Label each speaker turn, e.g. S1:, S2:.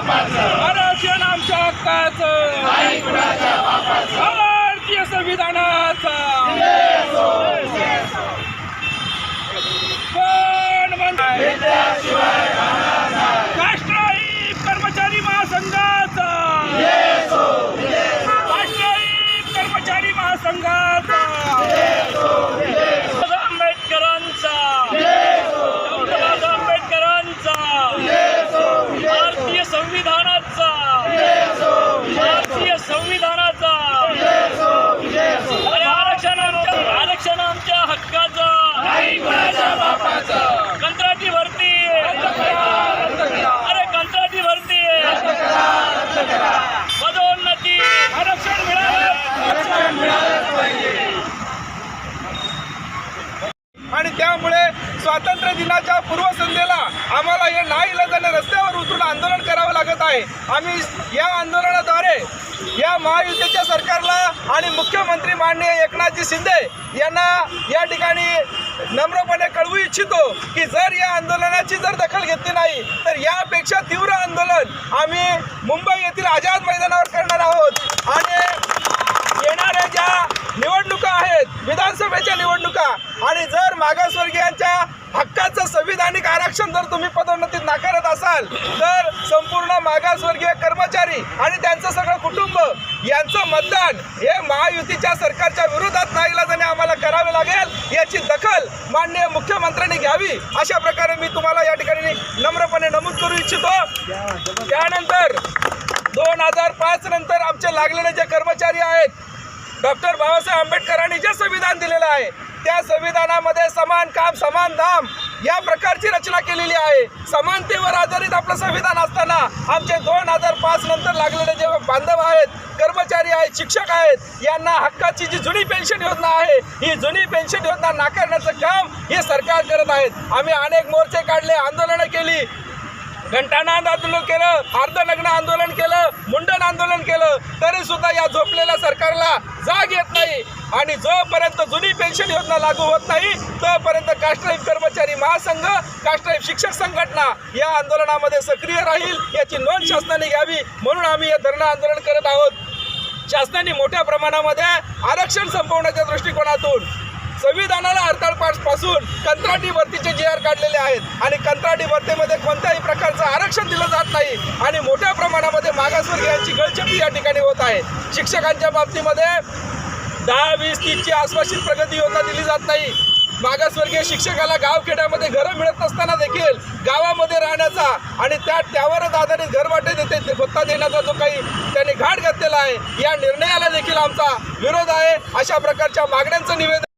S1: आरक्षण आमच्या हक्काचं. भारतीय संविधानाचा कोण म्हणतंय? राष्ट्रवादी कर्मचारी महासंघाचा राष्ट्रवादी कर्मचारी महासंघाचा आंबेडकरांचा डॉक्टर बाबासाहेब आंबेडकरांचा भारतीय संविधानाचा भारतीय संविधानाचा अरे आरक्षण आमच्या आरक्षण आमच्या हक्काचं कंत्राटी भरती अरे कंत्राटी भरती पदोन्नती आरक्षण
S2: आणि त्यामुळे स्वातंत्र्य दिनाच्या पूर्वसंध्येला आम्हाला हे नाईलाजाने रस्त्यावर उतरून आंदोलन करावं लागत आहे. आम्ही या आंदोलनाद्वारे या महायुतीच्या सरकारला आणि मुख्यमंत्री माननीय एकनाथजी शिंदे यांना या ठिकाणी नम्रपणे कळवू इच्छितो की जर या आंदोलनाची जर दखल घेतली नाही तर यापेक्षा तीव्र आंदोलन आम्ही मुंबई येथील आझाद मैदानावर करणार आहोत आणि येणाऱ्या ज्या निवडणुका आहेत विधानसभेच्या निवडणुका आणि जर मागासवर्गीयांच्या हक्काचं संविधानिक आरक्षण जर तुम्ही पदोन्नतीत नाकारत असाल तर संपूर्ण मागासवर्गीय कर्मचारी आणि त्यांचं सगळं कुटुंब यांचं मतदान हे महायुतीच्या सरकारच्या विरोधात नाईलाजाने आम्हाला करावे लागेल याची दखल माननीय मुख्यमंत्र्यांनी घ्यावी. अशा प्रकारे मी तुम्हाला या ठिकाणी नम्रपणे नमूद करू इच्छितो. त्यानंतर दोन हजार पाच नंतर आमचे लागलेले जे कर्मचारी आहेत डॉक्टर बाबासाहेब आंबेडकरांनी जे संविधान दिलेलं आहे त्या संविधानामध्ये समान काम समान धाम या प्रकारची रचना केलेली आहे. समानतेवर आधारित आपलं संविधान असताना आमचे दोन हजार पाच नंतर लागलेले जे बांधव आहेत कर्मचारी आहेत शिक्षक आहेत यांना हक्काची जी जुनी पेन्शन योजना आहे ही जुनी पेन्शन योजना नाकारण्याचं काम हे सरकार करत आहेत. आम्ही अनेक मोर्चे काढले आंदोलनं केली घंटानाद आंदोलन केलं अर्धनग्न आंदोलन केलं मुंडन आंदोलन केलं तरी सुद्धा या झोपलेल्या सरकारला जाग येत नाही. आणि जोपर्यंत जुनी पेन्शन योजना लागू होत नाही तोपर्यंत काष्टराईब कर्मचारी महासंघ काष्टराईब शिक्षक संघटना या आंदोलनामध्ये सक्रिय राहील याची नोंद शासनाने घ्यावी. म्हणून आम्ही हे धरणं आंदोलन करत आहोत. शासनाने मोठ्या प्रमाणामध्ये आरक्षण संपवण्याच्या दृष्टिकोनातून संविधानाला हरताळपासून कंत्राटी भरतीचे जी आर काढलेले आहेत आणि कंत्राटी भरतीमध्ये कोणत्याही प्रकारचं आरक्षण दिलं जात नाही आणि मोठ्या प्रमाणामध्ये मागासवर्गीयांची गळचेपी या ठिकाणी होत आहे. शिक्षकांच्या बाबतीमध्ये दहा वीस तीसची आश्वासित प्रगती योजना दिली जात नाही. मागासवर्गीय शिक्षकाला गावखेड्यामध्ये घरं मिळत नसताना देखील गावामध्ये राहण्याचा आणि त्या त्यावरच आधारित घरवाटे देते भत्ता देण्याचा जो काही त्यांनी घाट घातलेला आहे या निर्णयाला देखील आमचा विरोध आहे. अशा प्रकारच्या मागण्यांचं निवेदन